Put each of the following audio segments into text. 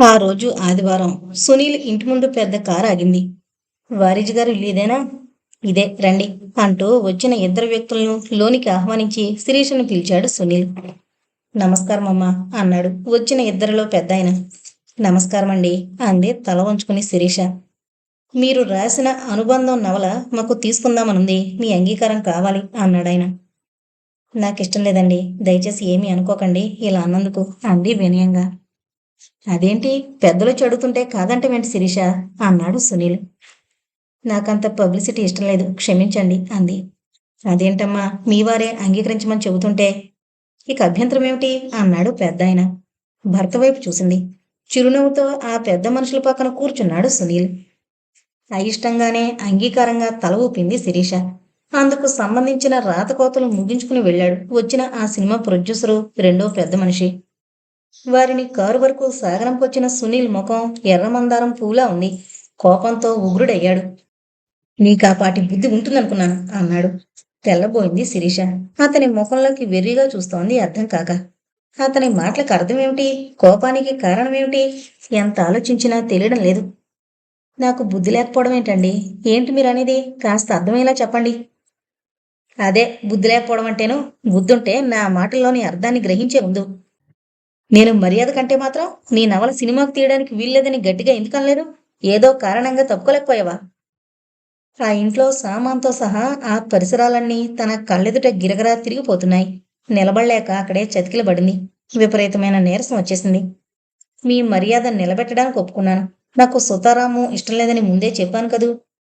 ఆ రోజు ఆదివారం సునీల్ ఇంటి ముందు పెద్ద కారు ఆగింది. వారిజి గారు లేదేనా ఇదే రండి అంటూ వచ్చిన ఇద్దరు వ్యక్తులను లోనికి ఆహ్వానించి శిరీషను పిలిచాడు సునీల్. నమస్కారం అమ్మా అన్నాడు వచ్చిన ఇద్దరిలో పెద్ద ఆయన. నమస్కారం అండి అంది తల వంచుకుని శిరీష. మీరు రాసిన అనుబంధం నవల మాకు తీసుకుందామనుంది మీ అంగీకారం కావాలి అన్నాడు ఆయన. నాకు ఇష్టం లేదండి దయచేసి ఏమీ అనుకోకండి ఇలా అన్నందుకు అంది వినయంగా. అదేంటి పెద్దలు చెడుతుంటే కాదంటే శిరీష? అన్నాడు సునీల్. నాకంత పబ్లిసిటీ ఇష్టం లేదు క్షమించండి అంది. అదేంటమ్మా మీ వారే అంగీకరించమని చెబుతుంటే? ఇక అభ్యంతరం ఏమిటి? అన్నాడు పెద్ద ఆయన భర్త వైపు చూసింది. చిరునవ్వుతో ఆ పెద్ద మనుషుల పక్కన కూర్చున్నాడు సునీల్. అయిష్టంగానే అంగీకారంగా తల ఊపింది శిరీష. అందుకు సంబంధించిన రాతకోతలు ముగించుకుని వెళ్ళాడు. వచ్చిన ఆ సినిమా ప్రొడ్యూసరు రెండో పెద్ద మనిషి. వారిని కారు వరకు సాగనంపొచ్చిన సునీల్ ముఖం ఎర్రమందారం పూలా ఉంది. కోపంతో ఉగ్రుడయ్యాడు. నీకాపాటి బుద్ధి ఉంటుందనుకున్నాను అన్నాడు. తెల్లబోయింది శిరీష. అతని ముఖంలోకి వెర్రిగా చూస్తోంది అర్థం కాక. అతని మాటలకు అర్థమేమిటి? కోపానికి కారణమేమిటి? ఎంత ఆలోచించినా తెలియడం లేదు. నాకు బుద్ధి లేకపోవడం ఏంటండి? ఏంటి మీరు అనేది కాస్త అర్థమయ్యేలా చెప్పండి. అదే బుద్ధి లేకపోవడం అంటేను బుద్ధుంటే నా మాటల్లోని అర్థాన్ని గ్రహించే ముందు నేను మర్యాద కంటే మాత్రం నీ నవల సినిమాకు తీయడానికి వీల్లేదని గట్టిగా ఎందుకు అనలేదు ఏదో కారణంగా తప్పుకోలేకపోయావా? ఆ ఇంట్లో సామాన్తో సహా ఆ పరిసరాలన్నీ తన కళ్ళెదుట గిరగరా తిరిగిపోతున్నాయి. నిలబడలేక అక్కడే చతికిలబడింది. విపరీతమైన నీరసం వచ్చేసింది. మీ మర్యాద నిలబెట్టడానికి ఒప్పుకున్నాను. నాకు సుతారాము ఇష్టం లేదని ముందే చెప్పాను కదూ?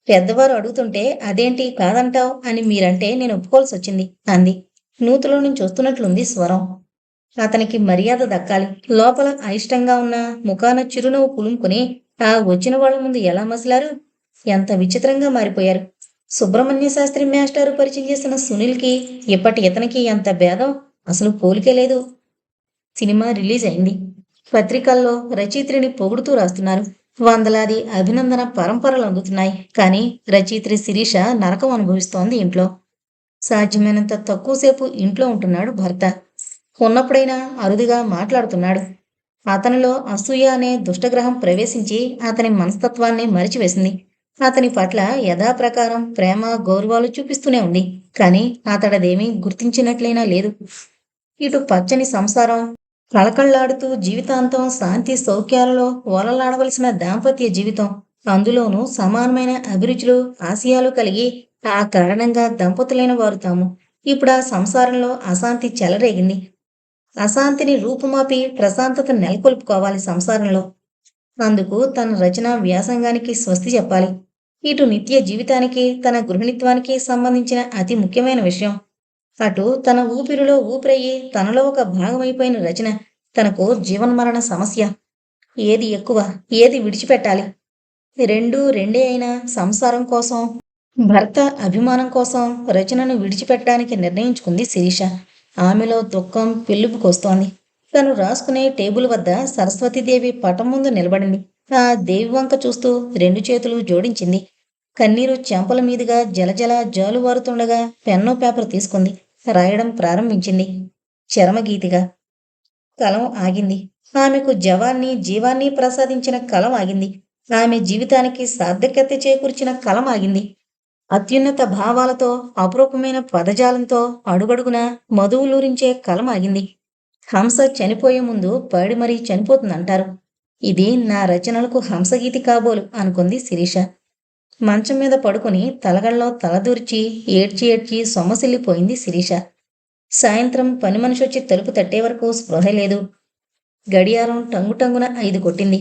పెద్దవారు అడుగుతుంటే అదేంటి కాదంటావు అని మీరంటే నేను ఒప్పుకోవాల్సి వచ్చింది అంది. నూతులో నుంచి వస్తున్నట్లుంది స్వరం. అతనికి మర్యాద దక్కాలి. లోపల అయిష్టంగా ఉన్న ముఖాన చిరునవ్వు పులుముకుని ఆ వచ్చిన వాళ్ళ ముందు ఎలా మసిలారు? ఎంత విచిత్రంగా మారిపోయారు. సుబ్రహ్మణ్య శాస్త్రి మాస్టారు పరిచయం చేసిన సునీల్కి ఇప్పటి ఇతనికి ఎంత భేదం. అసలు పోలికే లేదు. సినిమా రిలీజ్ అయింది. పత్రికల్లో రచయిత్రిని పొగుడుతూ రాస్తున్నారు. వందలాది అభినందన పరంపరలు అందుతున్నాయి. కానీ రచయిత్రి శిరీష నరకం అనుభవిస్తోంది ఇంట్లో. సాధ్యమైనంత తక్కువసేపు ఇంట్లో ఉంటున్నాడు భర్త. ఉన్నప్పుడైనా అరుదుగా మాట్లాడుతున్నాడు. అతనిలో అసూయ అనే దుష్టగ్రహం ప్రవేశించి అతని మనస్తత్వాన్ని మరిచివేసింది. అతని పట్ల యథాప్రకారం ప్రేమ గౌరవాలు చూపిస్తూనే ఉంది. కానీ అతడదేమీ గుర్తించినట్లయినా లేదు. ఇటు పచ్చని సంసారం కళకళ్ళాడుతూ జీవితాంతం శాంతి సౌఖ్యాలలో ఓలలాడవలసిన దాంపత్య జీవితం అందులోనూ సమానమైన అభిరుచులు ఆశయాలు కలిగి ఆ కారణంగా దంపతులైన వారు తాము. ఇప్పుడు ఆ సంసారంలో అశాంతి చెలరేగింది. అశాంతిని రూపుమాపి ప్రశాంతత నెలకొల్పుకోవాలి సంసారంలో. అందుకు తన రచన వ్యాసంగానికి స్వస్తి చెప్పాలి. ఇటు నిత్య జీవితానికి తన గృహిణిత్వానికి సంబంధించిన అతి ముఖ్యమైన విషయం. అటు తన ఊపిరిలో ఊపిరయ్యి తనలో ఒక భాగమైపోయిన రచన తనకు జీవన్మరణ సమస్య. ఏది ఎక్కువ ఏది విడిచిపెట్టాలి? రెండు రెండే అయినా సంసారం కోసం భర్త అభిమానం కోసం రచనను విడిచిపెట్టడానికి నిర్ణయించుకుంది శిరీష. ఆమెలో దుఃఖం పెళ్ళుపుకొస్తోంది తను రాసుకునే టేబుల్ వద్ద సరస్వతీదేవి పటం ముందు నిలబడింది. ఆ దేవి వంక చూస్తూ రెండు చేతులు జోడించింది. కన్నీరు చెంపల మీదుగా జలజల జాలువారుతుండగా పెన్ను పేపర్ తీసుకుంది. రాయడం ప్రారంభించింది. చరమగీతిగా. కలం ఆగింది. ఆమెకు జవాన్ని జీవాన్ని ప్రసాదించిన కలం ఆగింది. ఆమె జీవితానికి సార్థక్యత చేకూర్చిన కలం ఆగింది. అత్యున్నత భావాలతో అపురూపమైన పదజాలంతో అడుగడుగున మధువులూరించే కలం ఆగింది. హంస చనిపోయే ముందు పాడి మరీ చనిపోతుందంటారు. ఇది నా రచనలకు హంసగీతి కాబోలు అనుకుంది శిరీష. మంచం మీద పడుకుని తలగళ్ళలో తలదూర్చి ఏడ్చి ఏడ్చి సొమ్మసిల్లిపోయింది శిరీష. సాయంత్రం పని మనిషి వచ్చి తలుపు తట్టే వరకు స్పృహ లేదు. గడియారం టంగుటంగున ఐదు కొట్టింది.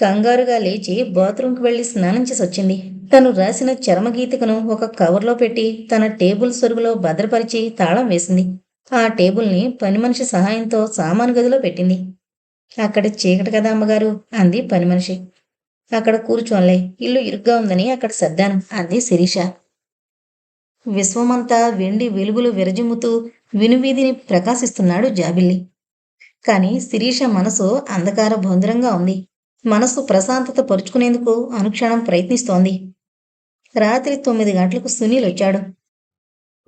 కంగారుగా లేచి బాత్రూంకి వెళ్ళి స్నానం చేసి వచ్చింది. తను రాసిన చరమగీతికను ఒక కవర్లో పెట్టి తన టేబుల్ సొరుగులో భద్రపరిచి తాళం వేసింది. ఆ టేబుల్ని పని మనిషి సహాయంతో సామాను గదిలో పెట్టింది. అక్కడ చీకటి కదా అమ్మగారు అంది పని మనిషి. అక్కడ కూర్చోన్లే ఇల్లు ఇరుగ్గా ఉందని అక్కడ సర్దాను అంది శిరీష. విశ్వమంతా వెండి వెలుగులు విరజిమ్ముతూ వినువీధిని ప్రకాశిస్తున్నాడు జాబిల్లి. కానీ శిరీష మనసు అంధకార బొందరంగా ఉంది. మనసు ప్రశాంతత పరుచుకునేందుకు అనుక్షణం ప్రయత్నిస్తోంది. రాత్రి తొమ్మిది గంటలకు సునీల్ వచ్చాడు.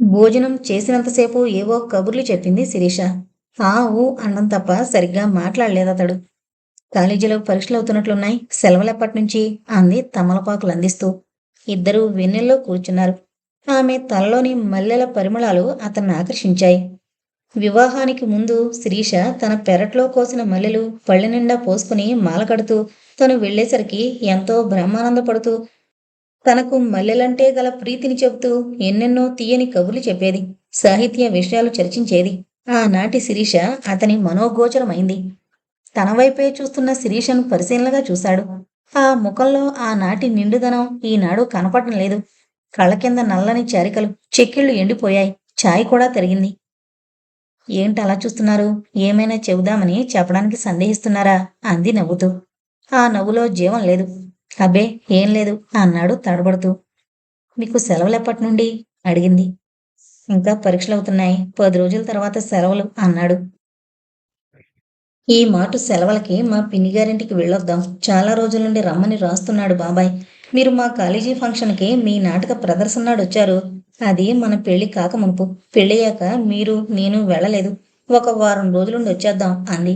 భోజనం చేసినంతసేపు ఏవో కబుర్లు చెప్పింది శిరీష. ఆ ఊ అన్నం తప్ప సరిగ్గా మాట్లాడలేదు అతడు కాలేజీలో పరీక్షలు అవుతున్నట్లున్నాయి. సెలవులెప్పటి నుంచి అంది తమలపాకులు అందిస్తూ. ఇద్దరూ వెన్నెల్లో కూర్చున్నారు. ఆమె తలలోని మల్లెల పరిమళాలు అతన్ని ఆకర్షించాయి. వివాహానికి ముందు శిరీష తన పెరట్లో కోసిన మల్లెలు పళ్ళె నిండా పోసుకుని మాలకడుతూ తను వెళ్ళేసరికి ఎంతో బ్రహ్మానందపడుతూ తనకు మల్లెలంటే గల ప్రీతిని చెబుతూ ఎన్నెన్నో తీయని కబుర్లు చెప్పేది సాహిత్య విషయాలు చర్చించేది. ఆనాటి శిరీష అతని మనోగోచరమైంది. తన వైపే చూస్తున్న శిరీషను పరిశీలనగా చూశాడు. ఆ ముఖంలో ఆనాటి నిండుదనం ఈనాడు కనపడటం లేదు. కళ్ళ కింద నల్లని చారికలు చెక్కిళ్ళు ఎండిపోయాయి. ఛాయ్ కూడా తరిగింది. ఏంటి అలా చూస్తున్నారు? ఏమైనా చెబుదామని చెప్పడానికి సందేహిస్తున్నారా? అంది నవ్వుతూ. ఆ నవ్వులో జీవం లేదు. అబ్బే ఏం లేదు అన్నాడు తడబడుతూ. మీకు సెలవులు ఎప్పటి నుండి అడిగింది. ఇంకా పరీక్షలు అవుతున్నాయి. పది రోజుల తర్వాత సెలవులు అన్నాడు. ఈ మాట సెలవులకి మా పిన్ని గారింటికి వెళ్ళొద్దాం. చాలా రోజుల నుండి రమ్మని రాస్తున్నాడు బాబాయ్. మీరు మా కాలేజీ ఫంక్షన్కి మీ నాటక ప్రదర్శన నాడు వచ్చారు. అది మన పెళ్ళి కాక మునుపు. పెళ్ళయ్యాక మీరు నేను వెళ్ళలేదు. ఒక వారం రోజులుండి వచ్చేద్దాం అంది.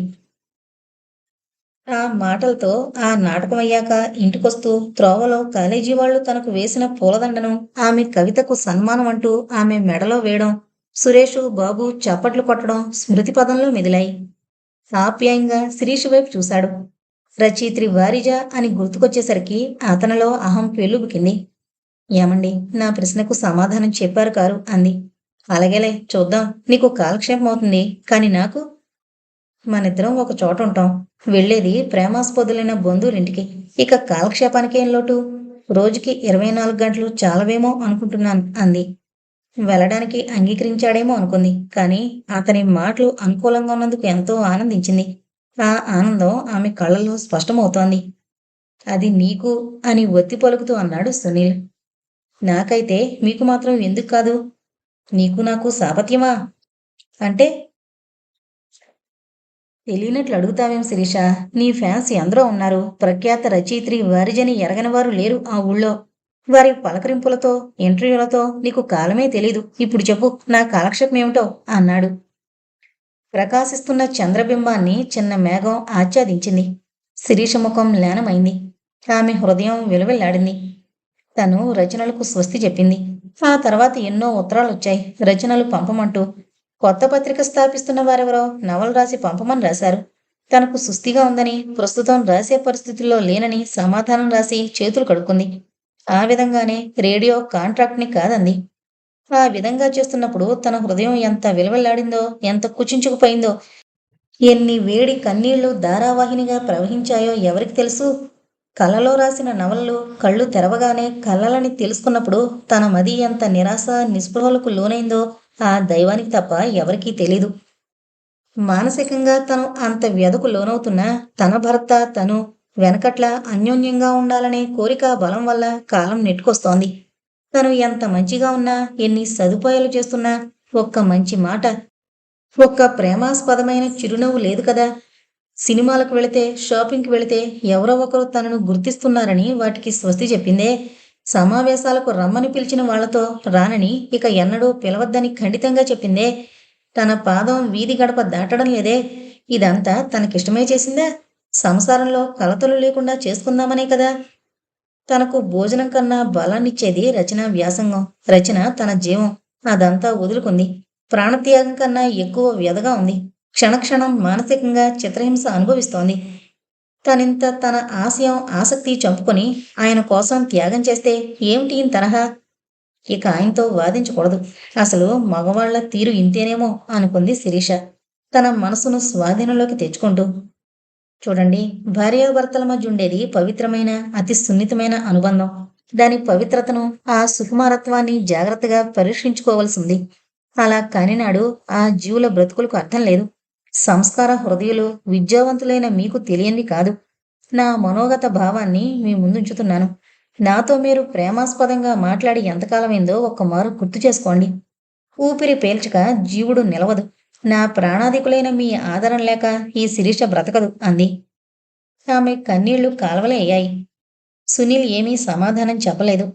ఆ మాటలతో ఆ నాటకం అయ్యాక ఇంటికొస్తూ త్రోవలో కాలేజీ వాళ్ళు తనకు వేసిన పూలదండను ఆమె కవితకు సన్మానం అంటూ ఆమె మెడలో వేయడం సురేషు బాబు చప్పట్లు కొట్టడం స్మృతి పదంలో మెదిలాయి. ఆప్యాయంగా శిరీష్ వైపు చూశాడు. రచయిత్రి వారిజ అని గుర్తుకొచ్చేసరికి అతనిలో అహం పెళ్ళుబుకింది ఏమండి? నా ప్రశ్నకు సమాధానం చెప్పారు కారు అంది. అలాగేలే చూద్దాం. నీకు కాలక్షేపం అవుతుంది కానీ నాకు మనిద్దరం ఒక చోట ఉంటాం. వెళ్ళేది ప్రేమాస్పదులైన బంధువులింటికి. ఇక కాలక్షేపానికి ఏం లోటు? రోజుకి ఇరవై నాలుగు గంటలు చాలవేమో అనుకుంటున్నాను అంది. వెళ్ళడానికి అంగీకరించాడేమో అనుకుంది కానీ అతని మాటలు అనుకూలంగా ఉన్నందుకు ఎంతో ఆనందించింది. ఆ ఆనందం ఆమె కళ్ళలో స్పష్టమవుతోంది. అది నీకు అని ఒత్తి పలుకుతూ అన్నాడు సునీల్. నాకైతే మీకు మాత్రం ఎందుకు కాదు? నీకు నాకు సాపత్యమా? అంటే తెలియనట్లు అడుగుతావేం శిరీష? నీ ఫ్యాన్స్ ఎందరో ఉన్నారు. ప్రఖ్యాత రచయిత్రి వారిజని ఎరగని వారు లేరు ఆ ఊళ్ళో. వారి పలకరింపులతో ఇంటర్వ్యూలతో నీకు కాలమే తెలీదు. ఇప్పుడు చెప్పు నా కాలక్షేపం ఏమిటో? అన్నాడు. ప్రకాశిస్తున్న చంద్రబింబాన్ని చిన్న మేఘం ఆచ్ఛాదించింది. శిరీష ముఖం లీనమైంది. ఆమె హృదయం విలువెల్లాడింది. తను రచనలకు స్వస్తి చెప్పింది. ఆ తర్వాత ఎన్నో ఉత్తరాలు వచ్చాయి. రచనలు పంపమంటూ కొత్త పత్రిక స్థాపిస్తున్న వారెవరో నవలు రాసి పంపమని రాశారు. తనకు సుస్థిగా ఉందని ప్రస్తుతం రాసే పరిస్థితుల్లో లేనని సమాధానం రాసి చేతులు కడుక్కుంది. ఆ విధంగానే రేడియో కాంట్రాక్ట్ని కాదంది. ఆ విధంగా చేస్తున్నప్పుడు తన హృదయం ఎంత విలువలాడిందో ఎంత కుచించుకుపోయిందో ఎన్ని వేడి కన్నీళ్ళు ధారావాహినిగా ప్రవహించాయో ఎవరికి తెలుసు? కళ్ళలో రాసిన నవలలు కళ్ళు తెరవగానే కళ్ళలని తెలుసుకున్నప్పుడు తన మది ఎంత నిరాశ నిస్పృహలకు లోనైందో ఆ దైవానికి తప్ప ఎవరికీ తెలీదు. మానసికంగా తను అంత వ్యధకు లోనవుతున్నా తన భర్త తను వెనకట్ల అన్యోన్యంగా ఉండాలనే కోరిక బలం వల్ల కాలం నెట్టుకొస్తోంది. తను ఎంత మంచిగా ఉన్నా ఎన్ని సదుపాయాలు చేస్తున్నా ఒక్క మంచి మాట ఒక్క ప్రేమాస్పదమైన చిరునవ్వు లేదు కదా. సినిమాలకు వెళితే షాపింగ్కి వెళితే ఎవరో ఒకరు తనను గుర్తిస్తున్నారని వాటికి స్వస్తి చెప్పిందే. సమావేశాలకు రమ్మని పిలిచిన వాళ్ళతో రానని ఇక ఎన్నడూ పిలవద్దని ఖండితంగా చెప్పిందే. తన పాదం వీధి గడప దాటడం లేదే. ఇదంతా తనకిష్టమే చేసిందా? సంసారంలో కలతలు లేకుండా చేసుకుందామనే కదా. తనకు భోజనం కన్నా బలాన్నిచ్చేది రచన వ్యాసంగం. రచన తన జీవం. అదంతా వదులుకుంది. ప్రాణత్యాగం కన్నా ఎక్కువ వ్యధగా ఉంది. క్షణక్షణం మానసికంగా చిత్రహింస అనుభవిస్తోంది. తనింత తన ఆశయం ఆసక్తి చంపుకొని ఆయన కోసం త్యాగం చేస్తే ఏమిటి ఈ తరహా? ఇక ఆయనతో వాదించకూడదు. అసలు మగవాళ్ళ తీరు ఇంతేనేమో అనుకుంది శిరీష. తన మనసును స్వాధీనంలోకి తెచ్చుకుంటూ. చూడండి భార్యాభర్తల మధ్య ఉండేది పవిత్రమైన అతి సున్నితమైన అనుబంధం. దాని పవిత్రతను ఆ సుకుమారత్వాన్ని జాగ్రత్తగా పరీక్షించుకోవలసింది. అలా కానినాడు ఆ జీవుల బ్రతుకులకు అర్థం లేదు. సంస్కార హృదయులు విద్యావంతులైన మీకు తెలియంది కాదు. నా మనోగత భావాన్ని మీ ముందుంచుతున్నాను. నాతో మీరు ప్రేమాస్పదంగా మాట్లాడి ఎంతకాలమైందో ఒక్కమారు గుర్తు చేసుకోండి. ఊపిరి పేల్చక జీవుడు నిలవదు. నా ప్రాణాధికులైన మీ ఆదరం లేక ఈ శిరీష బ్రతకదు అంది. ఆమె కన్నీళ్ళు కాలవలే అయ్యాయి. సునీల్ ఏమీ సమాధానం చెప్పలేదు.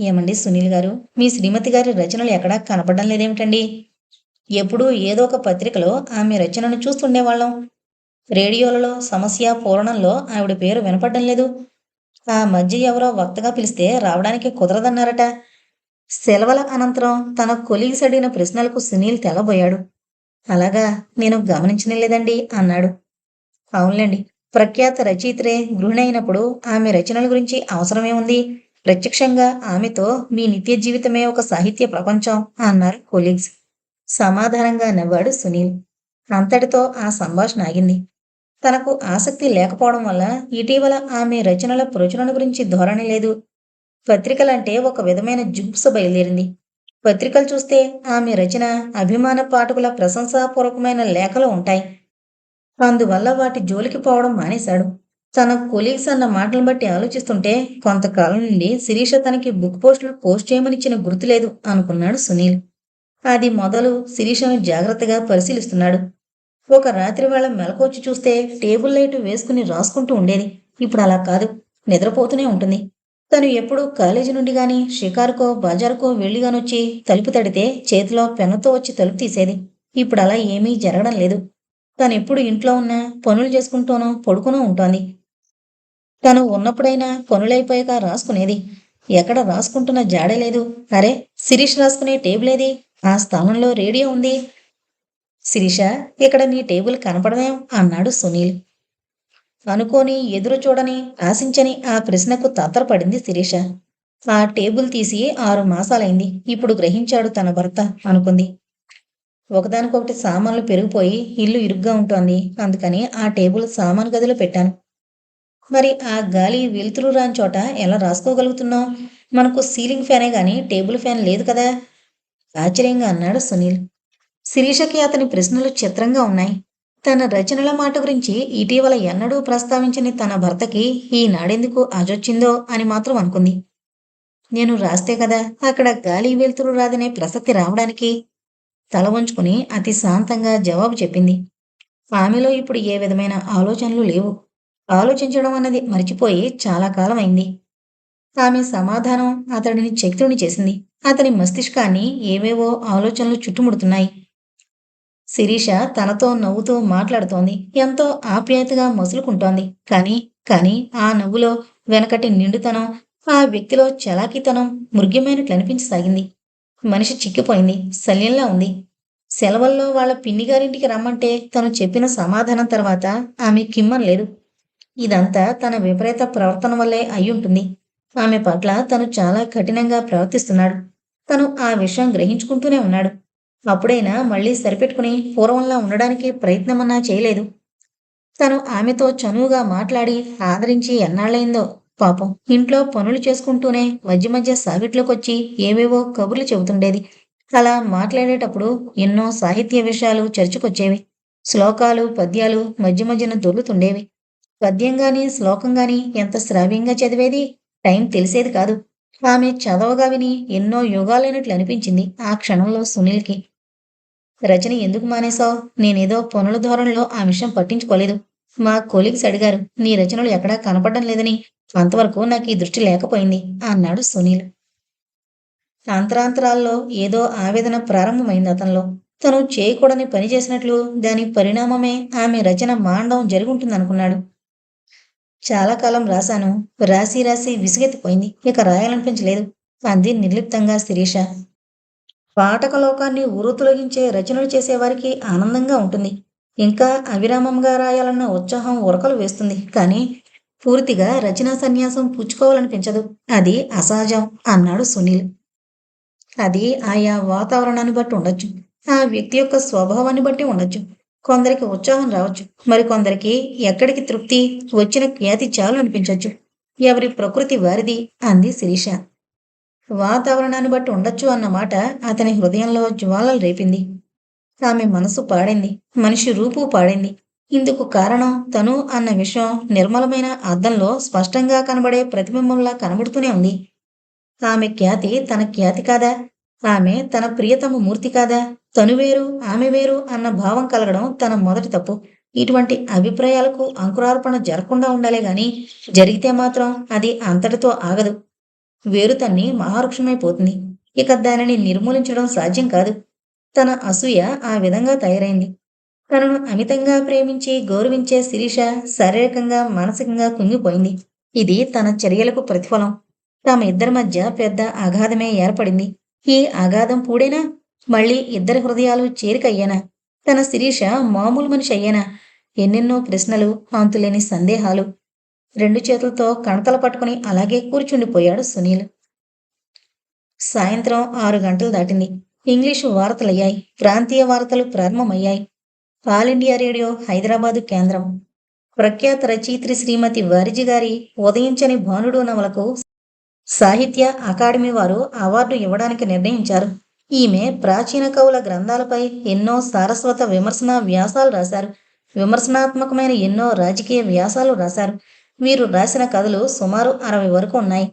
ఏమండి సునీల్ గారు? మీ శ్రీమతి గారి రచనలు ఎక్కడా కనపడడం లేదేమిటండి? ఎప్పుడూ ఏదో ఒక పత్రికలో ఆమె రచనను చూస్తుండేవాళ్ళం. రేడియోలలో సమస్య పూరణంలో ఆవిడ పేరు వినపడడం లేదు. ఆ మధ్య ఎవరో వక్తగా పిలిస్తే రావడానికి కుదరదన్నారట. సెలవుల అనంతరం తన కొలీగ్స్ అడిగిన ప్రశ్నలకు సునీల్ తెల్లబోయాడు. అలాగా నేను గమనించలేదండి అన్నాడు. అవునులేండి ప్రఖ్యాత రచయిత్రే గృహిణి అయినప్పుడు ఆమె రచనల గురించి అవసరమే ఉంది. ప్రత్యక్షంగా ఆమెతో మీ నిత్య జీవితమే ఒక సాహిత్య ప్రపంచం అన్నారు కొలీగ్స్. సమాధానంగా నవ్వాడు సునీల్. అంతటితో ఆ సంభాషణ ఆగింది. తనకు ఆసక్తి లేకపోవడం వల్ల ఇటీవల ఆమె రచనల ప్రచురణ గురించి ధోరణి లేదు. పత్రికలంటే ఒక విధమైన జుగుప్స బయలుదేరింది. పత్రికలు చూస్తే ఆమె రచన అభిమాన పాఠకుల ప్రశంసాపూర్వకమైన లేఖలు ఉంటాయి. అందువల్ల వాటి జోలికి పోవడం మానేశాడు. తన కొలీగ్స్ అన్న మాటలను బట్టి ఆలోచిస్తుంటే కొంతకాలం నుండి శిరీష తనకి బుక్ పోస్టులు పోస్ట్ చేయమనిచ్చిన గుర్తులేదు అనుకున్నాడు సునీల్. అది మొదలు శిరీషను జాగ్రత్తగా పరిశీలిస్తున్నాడు. ఒక రాత్రి వేళ మెలకొచ్చి చూస్తే టేబుల్ లైట్ వేసుకుని రాసుకుంటూ ఉండేది. ఇప్పుడు అలా కాదు. నిద్రపోతూనే ఉంటుంది. తను ఎప్పుడూ కాలేజీ నుండి గాని షికారుకో బజారుకో వెళ్ళిగానొచ్చి తలుపు తడితే చేతిలో పెన్నుతో వచ్చి తలుపు తీసేది. ఇప్పుడు అలా ఏమీ జరగడం లేదు. తను ఎప్పుడు ఇంట్లో ఉన్నా పనులు చేసుకుంటూనో పడుకునో ఉంటోంది. తను ఉన్నప్పుడైనా పనులైపోయాక రాసుకునేది. ఎక్కడ రాసుకుంటున్న జాడే లేదు. అరే శిరీష్ రాసుకునే టేబుల్ ఏది? ఆ స్థానంలో రేడియో ఉంది. శిరీష ఇక్కడ నీ టేబుల్ కనపడమేం అన్నాడు సునీల్. అనుకోని ఎదురు చూడని ఆశించని ఆ ప్రశ్నకు తత్తరపడింది శిరీష. ఆ టేబుల్ తీసి ఆరు మాసాలైంది. ఇప్పుడు గ్రహించాడు తన భర్త అనుకుంది. ఒకదానికొకటి సామాన్లు పెరిగిపోయి ఇల్లు ఇరుగ్గా ఉంటోంది. అందుకని ఆ టేబుల్ సామాను గదిలో పెట్టాను. మరి ఆ గాలి వెలుతురు రాని చోట ఎలా రాసుకోగలుగుతున్నావు? మనకు సీలింగ్ ఫ్యానే కానీ టేబుల్ ఫ్యాన్ లేదు కదా. ఆశ్చర్యంగా అన్నాడు సునీల్. శిరీషకి అతని ప్రశ్నలు చిత్రంగా ఉన్నాయి. తన రచనల మాట గురించి ఇటీవల ఎన్నడూ ప్రస్తావించని తన భర్తకి ఈనాడెందుకు అజొచ్చిందో అని మాత్రం అనుకుంది. నేను రాస్తే కదా అక్కడ గాలి వెలుతురు రాదనే ప్రసక్తి రావడానికి? తల వంచుకుని అతి శాంతంగా జవాబు చెప్పింది. ఆమెలో ఇప్పుడు ఏ విధమైన ఆలోచనలు లేవు. ఆలోచించడం అన్నది మర్చిపోయి చాలా కాలం అయింది ఆమె సమాధానం అతడిని చక్తుని చేసింది. అతని మస్తిష్కాన్ని ఏవేవో ఆలోచనలు చుట్టుముడుతున్నాయి. శిరీష తనతో నవ్వుతూ మాట్లాడుతోంది. ఎంతో ఆప్యాయతగా మసులుకుంటోంది. కానీ కానీ ఆ నవ్వులో వెనకటి నిండుతనం ఆ వ్యక్తిలో చలాకీతనం మృగ్యమైనట్లు అనిపించసాగింది. మనిషి చిక్కిపోయింది. శల్యంలా ఉంది. సెలవుల్లో వాళ్ళ పిన్ని గారింటికి రమ్మంటే తను చెప్పిన సమాధానం తర్వాత ఆమె కిమ్మం లేదు ఇదంతా తన విపరీత ప్రవర్తన వల్లే అయ్యుంటుంది. ఆమె పట్ల తను చాలా కఠినంగా ప్రవర్తిస్తున్నాడు. తను ఆ విషయం గ్రహించుకుంటూనే ఉన్నాడు. అప్పుడైనా మళ్ళీ సరిపెట్టుకుని పూర్వంలా ఉండడానికి ప్రయత్నమన్నా చేయలేదు. తను ఆమెతో చనువుగా మాట్లాడి ఆదరించి ఎన్నాళ్ళైందో పాపం. ఇంట్లో పనులు చేసుకుంటూనే మధ్య మధ్య సాగిట్లోకొచ్చి ఏవేవో కబుర్లు చెబుతుండేది. అలా మాట్లాడేటప్పుడు ఎన్నో సాహిత్య విషయాలు చర్చకొచ్చేవి. శ్లోకాలు పద్యాలు మధ్య మధ్యన దొర్లుతుండేవి. పద్యం గాని శ్లోకం గాని ఎంత శ్రావ్యంగా చదివేది? టైం తెలిసేది కాదు. ఆమె చదవగా విని ఎన్నో యుగాలైనట్లు అనిపించింది ఆ క్షణంలో సునీల్కి. రచన ఎందుకు మానేశావు? నేనేదో పనుల ధోరణిలో ఆ విషయం పట్టించుకోలేదు. మా కొలీగ్స్ అడిగారు నీ రచనలు ఎక్కడా కనపడడం లేదని? అంతవరకు నాకు ఈ దృష్టి లేకపోయింది అన్నాడు సునీల్. అంతరాంతరాల్లో ఏదో ఆవేదన ప్రారంభమైంది అతనిలో. తను చేయకూడని పని చేసినట్లు దాని పరిణామమే ఆమె రచన మాండం జరుగుంటుందనుకున్నాడు చాలా కాలం రాశాను. రాసి రాసి విసిగెత్తిపోయింది. ఇక రాయాలనిపించలేదు. అంది నిర్లిప్తంగా శిరీష. పాఠకలోకాన్ని ఉరుతులగించే రచనలు చేసేవారికి ఆనందంగా ఉంటుంది. ఇంకా అవిరామంగా రాయాలన్న ఉత్సాహం ఉరకలు వేస్తుంది. కానీ పూర్తిగా రచనా సన్యాసం పుచ్చుకోవాలనిపించదు. అది అసహజం అన్నాడు సునీల్. అది ఆయా వాతావరణాన్ని బట్టి ఉండొచ్చు. ఆ వ్యక్తి యొక్క స్వభావాన్ని బట్టి ఉండొచ్చు. కొందరికి ఉత్సాహం రావచ్చు. మరి కొందరికి ఎక్కడికి తృప్తి? వచ్చిన ఖ్యాతి చాలు అనిపించవచ్చు ఎవరి ప్రకృతి వారిది? అంది శిరీష. వాతావరణాన్ని బట్టి ఉండొచ్చు అన్నమాట అతని హృదయంలో జ్వాలలు రేపింది. ఆమె మనసు పాడింది. మనిషి రూపు పాడింది. ఇందుకు కారణం తను అన్న విషయం నిర్మలమైన అద్దంలో స్పష్టంగా కనబడే ప్రతిబింబంలా కనబడుతూనే ఉంది. ఆమె ఖ్యాతి తన ఖ్యాతి కాదా? ఆమె తన ప్రియతమ మూర్తి కాదా? తను వేరు ఆమె వేరు అన్న భావం కలగడం తన మొదటి తప్పు. ఇటువంటి అభిప్రాయాలకు అంకురార్పణ జరగకుండా ఉండాలే గాని జరిగితే మాత్రం అది అంతటితో ఆగదు. వేరు తన్ని మహావృక్షమైపోతుంది ఇక దానిని నిర్మూలించడం సాధ్యం కాదు. తన అసూయ ఆ విధంగా తయారైంది. తనను అమితంగా ప్రేమించి గౌరవించే శిరీష శారీరకంగా మానసికంగా కుంగిపోయింది. ఇది తన చర్యలకు ప్రతిఫలం. తమ ఇద్దరి మధ్య పెద్ద అగాధమే ఏర్పడింది. ఈ అగాధం పూడేనా మళ్ళీ ఇద్దరి హృదయాలు చేరికయ్యానా? తన శిరీష మామూలు మనిషి అయ్యానా? ఎన్నెన్నో ప్రశ్నలు అంతులేని సందేహాలు. రెండు చేతులతో కణతలు పట్టుకుని అలాగే కూర్చుండిపోయాడు సునీల్. సాయంత్రం ఆరు గంటలు దాటింది. ఇంగ్లీషు వార్తలయ్యాయి. ప్రాంతీయ వార్తలు ప్రారంభమయ్యాయి. ఆల్ ఇండియా రేడియో హైదరాబాదు కేంద్రం. ప్రఖ్యాత రచయిత్రి శ్రీమతి వారిజి గారి ఉదయించని భానుడు నవలకు సాహిత్య అకాడమీ వారు అవార్డు ఇవ్వడానికి నిర్ణయించారు. ఈమె ప్రాచీన కవుల గ్రంథాలపై ఎన్నో సారస్వత విమర్శన వ్యాసాలు రాశారు. విమర్శనాత్మకమైన ఎన్నో రాజకీయ వ్యాసాలు రాశారు. వీరు రాసిన కథలు సుమారు అరవై వరకు ఉన్నాయి.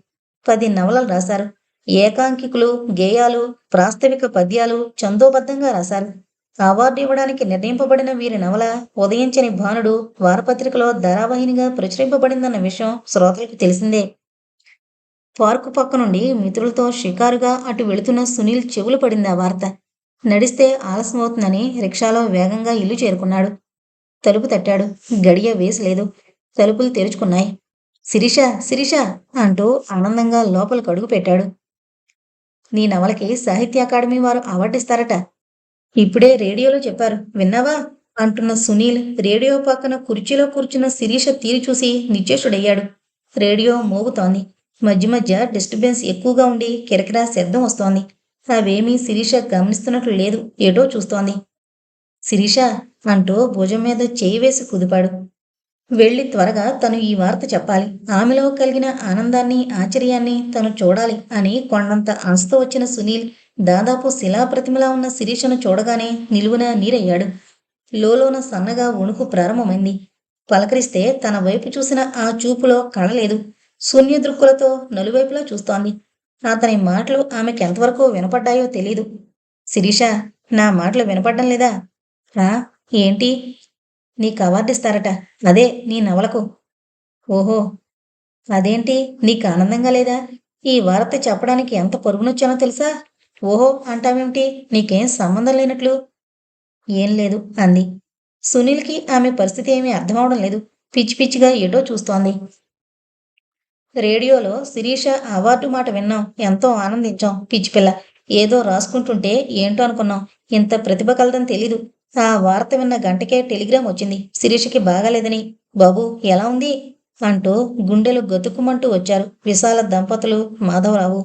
పది నవలలు రాశారు. ఏకాంకికులు గేయాలు ప్రాస్తవిక పద్యాలు చందోబద్ధంగా రాశారు. అవార్డు ఇవ్వడానికి నిర్ణయింపబడిన వీరి నవల ఉదయించని భానుడు వారపత్రికలో ధారావాహినిగా ప్రచురింపబడిందన్న విషయం శ్రోతలకు తెలిసిందే. పార్కు పక్క నుండి మిత్రులతో షికారుగా అటు వెళుతున్న సునీల్ చెవులు పడింది ఆ వార్త. నడిస్తే ఆలస్యం అవుతుందని రిక్షాలో వేగంగా ఇల్లు చేరుకున్నాడు. తలుపు తట్టాడు. గడియ వేసలేదు తలుపులు తెరుచుకున్నాయి. శిరీష శిరీష! అంటూ ఆనందంగా లోపలికి అడుగు పెట్టాడు. నీ నవలకి సాహిత్య అకాడమీ వారు అవార్డిస్తారట ఇప్పుడే రేడియోలో చెప్పారు. విన్నావా? అంటున్న సునీల్ రేడియో పక్కన కుర్చీలో కూర్చున్న శిరీష తీరి చూసి నిశ్చేషుడయ్యాడు రేడియో మోగుతోంది. మధ్య మధ్య డిస్టర్బెన్స్ ఎక్కువగా ఉండి కిరకిరా శబ్దం వస్తోంది. అవేమీ శిరీష గమనిస్తున్నట్లు లేదు. ఏటో చూస్తోంది. శిరీష అంటూ భుజం మీద చేయి వేసి కుదిపాడు. వెళ్ళి త్వరగా తను ఈ వార్త చెప్పాలి. ఆమెలో కలిగిన ఆనందాన్ని ఆశ్చర్యాన్ని తను చూడాలి అని కొండంత ఆశతో వచ్చిన సునీల్ దాదాపు శిలాప్రతిమలా ఉన్న శిరీషను చూడగానే నిలువున నీరయ్యాడు. లోలోన సన్నగా వణుకు ప్రారంభమైంది. పలకరిస్తే తన వైపు చూసిన ఆ చూపులో కళలేదు శూన్య దృక్కులతో నలువైపులా చూస్తోంది. అతని మాటలు ఆమెకి ఎంతవరకు వినపడ్డాయో తెలీదు. శిరీష నా మాటలు వినపడ్డం లేదా? రా ఏంటి? నీకు అవార్డిస్తారట అదే నీ నవలకు. ఓహో అదేంటి? నీకు ఆనందంగా లేదా? ఈ వార్త చెప్పడానికి ఎంత పొరుగునొచ్చానో తెలుసా? ఓహో అంటావేమిటి? నీకేం సంబంధం లేనట్లు? ఏం లేదు అంది. సునీల్కి ఆమె పరిస్థితి ఏమీ అర్థమవడం లేదు. పిచ్చి పిచ్చిగా ఏటో చూస్తోంది. రేడియోలో శిరీష అవార్డు మాట విన్నాం. ఎంతో ఆనందించాం. పిచ్చి పిల్ల. ఏదో రాసుకుంటుంటే ఏంటో అనుకున్నాం. ఇంత ప్రతిభ కలదని తెలీదు. ఆ వార్త విన్న గంటకే టెలిగ్రామ్ వచ్చింది. శిరీషకి బాగాలేదని. బాబు ఎలా ఉంది? అంటూ గుండెలు గతుకుమంటూ వచ్చారు విశాల దంపతులు మాధవరావు.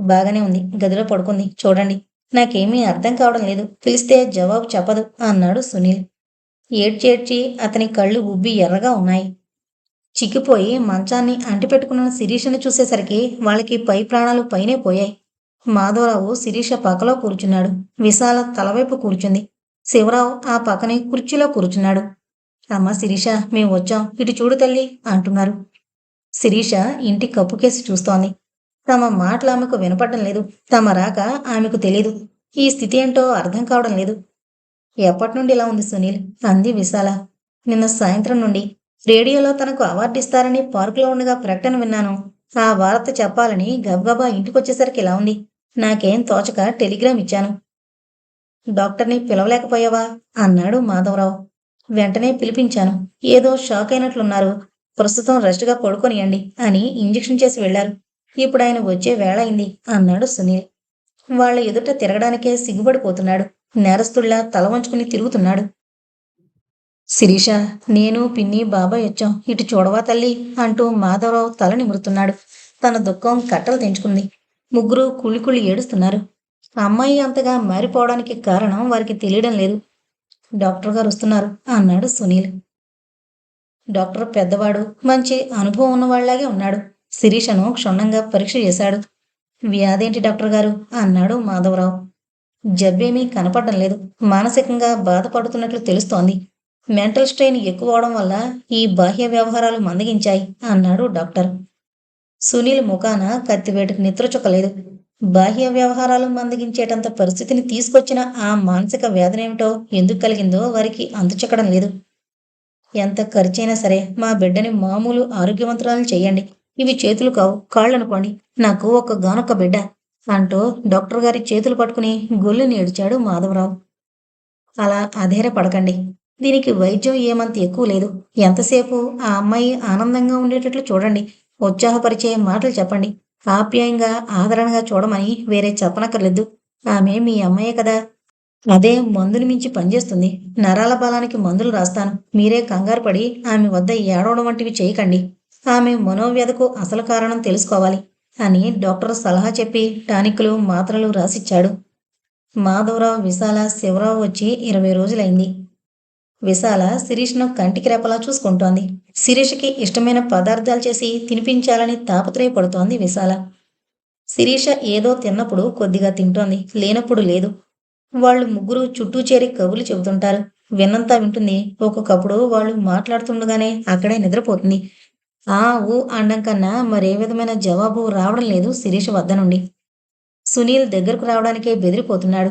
బాగానే ఉంది. గదిలో పడుకుంది. చూడండి. నాకేమీ అర్థం కావడం లేదు. పిలిస్తే జవాబు చెప్పదు అన్నాడు సునీల్. ఏడ్చేడ్చి అతని కళ్ళు ఉబ్బి ఎర్రగా ఉన్నాయి. చిక్కిపోయి మంచాన్ని అంటిపెట్టుకున్న శిరీషని చూసేసరికి వాళ్ళకి పై ప్రాణాలు పైనే పోయాయి. మాధవరావు శిరీష పక్కలో కూర్చున్నాడు. విశాల తలవైపు కూర్చుంది. శివరావు ఆ పక్కనే కుర్చీలో కూర్చున్నాడు. అమ్మ శిరీష మేము వచ్చాం. ఇటు చూడు తల్లి అంటున్నారు. శిరీష ఇంటి కప్పుకేసి చూస్తోంది. తమ మాటలు ఆమెకు వినపడడం లేదు. తమ రాక ఆమెకు తెలియదు ఈ స్థితి ఏంటో అర్థం కావడం లేదు. ఎప్పటి నుండి ఇలా ఉంది సునీల్? అంది విశాల. నిన్న సాయంత్రం నుండి. రేడియోలో తనకు అవార్డు ఇస్తారని పార్కులో ఉండగా ప్రకటన విన్నాను. ఆ వార్త చెప్పాలని గబగబా ఇంటికొచ్చేసరికి ఇలా ఉంది. నాకేం తోచక టెలిగ్రామ్ ఇచ్చాను. డాక్టర్ని పిలవలేకపోయావా? అన్నాడు మాధవరావు. వెంటనే పిలిపించాను. ఏదో షాక్ అయినట్లున్నారు. ప్రస్తుతం రెస్ట్గా పడుకొనియండి అని ఇంజెక్షన్ చేసి వెళ్ళారు ఇప్పుడు ఆయన వచ్చే వేళ అయింది అన్నాడు సునీల్. వాళ్ళ ఎదుట తిరగడానికే సిగ్గుపడిపోతున్నాడు. నేరస్తుల్లా తల వంచుకుని తిరుగుతున్నాడు. శిరీష నేను పిన్ని బాబాయ్ వచ్చాం. ఇటు చూడవా తల్లి? అంటూ మాధవరావు తల నిమురుతున్నాడు. తన దుఃఖం కట్టలు తెంచుకుంది. ముగ్గురు కుళ్ళి కుళ్ళి ఏడుస్తున్నారు. అమ్మాయి అంతగా మారిపోవడానికి కారణం వారికి తెలియడం లేదు. డాక్టర్ గారు వస్తున్నారు అన్నాడు సునీల్. డాక్టర్ పెద్దవాడు మంచి అనుభవం ఉన్నవాళ్ళాగే ఉన్నాడు. శిరీషను క్షుణ్ణంగా పరీక్ష చేశాడు. వ్యాధేంటి డాక్టర్ గారు? అన్నాడు మాధవరావు. జబ్బేమీ కనపడడం లేదు. మానసికంగా బాధపడుతున్నట్లు తెలుస్తోంది. మెంటల్ స్ట్రెయిన్ ఎక్కువ అవడం వల్ల ఈ బాహ్య వ్యవహారాలు మందగించాయి అన్నాడు డాక్టర్. సునీల్ ముఖాన కత్తివేటుకు నిద్రచుక్కలేదు బాహ్య వ్యవహారాలు మందగించేటంత పరిస్థితిని తీసుకొచ్చిన ఆ మానసిక వేదనేమిటో ఎందుకు కలిగిందో వారికి అందుచక్కడం లేదు. ఎంత ఖర్చైనా సరే మా బిడ్డని మామూలు ఆరోగ్యవంతురాలు చేయండి. ఇవి చేతులు కావు కాళ్ళు అనుకోండి నాకు ఒక గానొక్క బిడ్డ అంటూ డాక్టర్ గారి చేతులు పట్టుకుని గొల్లుని ఏడ్చాడు మాధవరావు. అలా అధైర్యపడకండి. దీనికి వైద్యం ఏమంత ఎక్కువ లేదు. ఎంతసేపు ఆ అమ్మాయి ఆనందంగా ఉండేటట్లు చూడండి. ఉత్సాహపరిచే మాటలు చెప్పండి. ఆప్యాయంగా ఆదరణగా చూడమని వేరే చెప్పనక్కర్లేదు. ఆమె మీ అమ్మాయే కదా. అదే మందులు మించి పనిచేస్తుంది. నరాల బలానికి మందులు రాస్తాను. మీరే కంగారు పడి ఆమె వద్ద ఏడవడం వంటివి చేయకండి. ఆమె మనోవ్యధకు అసలు కారణం తెలుసుకోవాలి అని డాక్టర్ సలహా చెప్పి టానిక్లు మాత్రలు రాసిచ్చాడు. మాధవరావు విశాల శివరావు వచ్చి ఇరవై రోజులైంది. విశాల శిరీష్ను కంటికి రెపలా చూసుకుంటోంది. శిరీష్కి ఇష్టమైన పదార్థాలు చేసి తినిపించాలని తాపత్రయపడుతోంది విశాల. శిరీష ఏదో తిన్నప్పుడు కొద్దిగా తింటోంది. లేనప్పుడు లేదు. వాళ్ళు ముగ్గురు చుట్టూ చేరి కబుర్లు చెబుతుంటారు. విన్నంతా వింటుంది. ఒక్కొక్కప్పుడు వాళ్ళు మాట్లాడుతుండగానే అక్కడే నిద్రపోతుంది. ఆ ఊ అండం కన్నా మరే విధమైన జవాబు రావడం లేదు శిరీష వద్ద నుండి. సునీల్ దగ్గరకు రావడానికే బెదిరిపోతున్నాడు.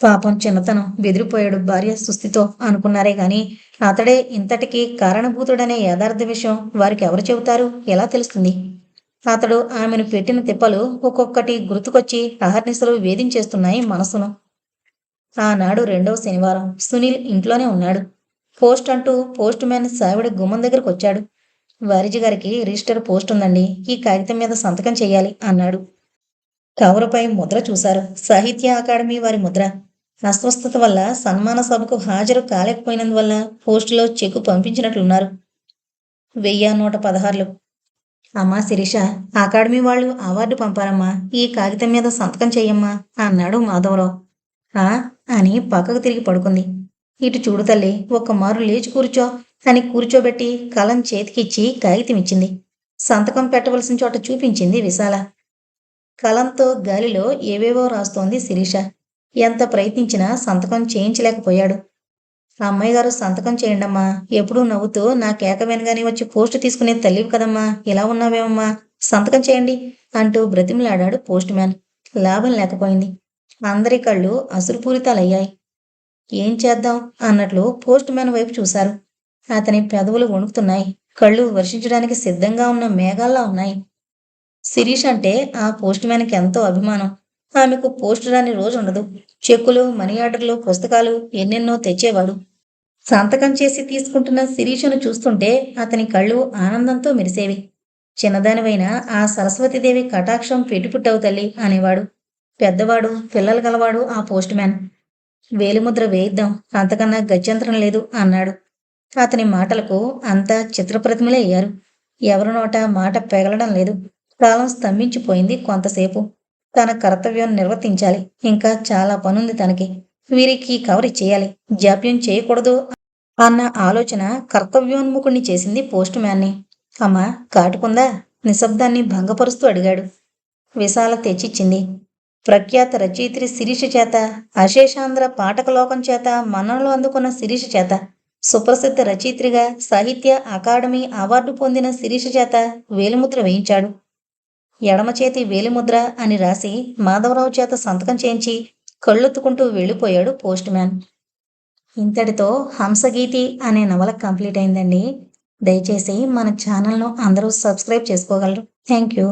పాపం చిన్నతనం బెదిరిపోయాడు భార్య సుస్థితో అనుకున్నారే గాని అతడే ఇంతటికి కారణభూతుడనే యథార్థ విషయం వారికి ఎవరు చెబుతారు? ఎలా తెలుస్తుంది? అతడు ఆమెను పెట్టిన తిప్పలు ఒక్కొక్కటి గుర్తుకొచ్చి అహర్నిశలు వేధించేస్తున్నాయి మనసును. ఆనాడు రెండవ శనివారం సునీల్ ఇంట్లోనే ఉన్నాడు. పోస్ట్ అంటూ పోస్ట్ మ్యాన్ సావిడ గుమ్మం దగ్గరకు వచ్చాడు వారిజి గారికి రిజిస్టర్ పోస్ట్ ఉందండి. ఈ కాగితం మీద సంతకం చేయాలి అన్నాడు. కవరుపై ముద్ర చూశారు. సాహిత్య అకాడమీ వారి ముద్ర. అస్వస్థత వల్ల సన్మాన సభకు హాజరు కాలేకపోయినందువల్ల పోస్టులో చెక్కు పంపించినట్లున్నారు. వెయ్యి నూట పదహారులు. అమ్మా శిరీష అకాడమీ వాళ్ళు అవార్డు పంపారమ్మా. ఈ కాగితం మీద సంతకం చెయ్యమ్మా అన్నాడు మాధవరావు. ఆ? అని పక్కకు తిరిగి పడుకుంది. ఇటు చూడు తల్లి ఒక్క మారు లేచి కూర్చో అని కూర్చోబెట్టి కలం చేతికిచ్చి కాగితం ఇచ్చింది సంతకం పెట్టవలసిన చోట చూపించింది విశాల. కలంతో గాలిలో ఏవేవో రాస్తోంది శిరీష. ఎంత ప్రయత్నించినా సంతకం చేయించలేకపోయాడు. అమ్మాయి గారు సంతకం చేయండమ్మా. ఎప్పుడూ నవ్వుతూ నా కేక వెనగానే వచ్చి పోస్ట్ తీసుకునే తల్లివి కదమ్మా. ఇలా ఉన్నావేమమ్మా? సంతకం చేయండి అంటూ బ్రతిమలాడాడు పోస్ట్ మ్యాన్. లాభం లేకపోయింది. అందరి కళ్ళు అసురుపూరితాలయ్యాయి. ఏం చేద్దాం? అన్నట్లు పోస్ట్ మ్యాన్ వైపు చూశారు. అతని పెదవులు వణుకుతున్నాయి. కళ్ళు వర్షించడానికి సిద్ధంగా ఉన్న మేఘాల్లా ఉన్నాయి. శిరీష్ అంటే ఆ పోస్ట్ మ్యాన్కి ఎంతో అభిమానం. ఆమెకు పోస్ట్ రాని రోజు ఉండదు. చెక్కులు మనీ ఆర్డర్లు పుస్తకాలు ఎన్నెన్నో తెచ్చేవాడు. సంతకం చేసి తీసుకుంటున్న శిరీషను చూస్తుంటే అతని కళ్ళు ఆనందంతో మెరిసేవి. చిన్నదానివైన ఆ సరస్వతీదేవి కటాక్షం పెట్టుపుట్టవు తల్లి అనేవాడు. పెద్దవాడు పిల్లలు గలవాడు ఆ పోస్ట్ మ్యాన్. వేలిముద్ర వేయిద్దాం అంతకన్నా గత్యంతరం లేదు అన్నాడు. అతని మాటలకు అంతా చిత్రప్రతిమలే అయ్యారు. ఎవరి నోట మాట పెగలడం లేదు. కాలం స్తంభించిపోయింది కొంతసేపు. తన కర్తవ్యం నిర్వర్తించాలి. ఇంకా చాలా పనుంది తనకి. వీరికి కవర్ చేయాలి. జాప్యం చేయకూడదు అన్న ఆలోచన కర్తవ్యోన్ముఖుణ్ణి చేసింది పోస్ట్ మ్యాన్ని. అమ్మా కాటుకుందా? నిశ్శబ్దాన్ని భంగపరుస్తూ అడిగాడు. విశాల తెచ్చిచ్చింది. ప్రఖ్యాత రచయిత్రి శిరీష చేత అశేషాంధ్ర పాఠకలోకం చేత మన్ననలు అందుకున్న శిరీష చేత సుప్రసిద్ధ రచయిత్రిగా సాహిత్య అకాడమీ అవార్డు పొందిన శిరీష చేత వేలిముద్ర వేయించాడు. ఎడమ చేతి వేలిముద్ర అని రాసి మాధవరావు చేత సంతకం చేయించి కళ్ళొత్తుకుంటూ వెళ్ళిపోయాడు పోస్ట్ మ్యాన్. ఇంతటితో హంసగీతి అనే నవల కంప్లీట్ అయిందండి. దయచేసి మన ఛానల్ను అందరూ సబ్స్క్రైబ్ చేసుకోగలరు. Thank you.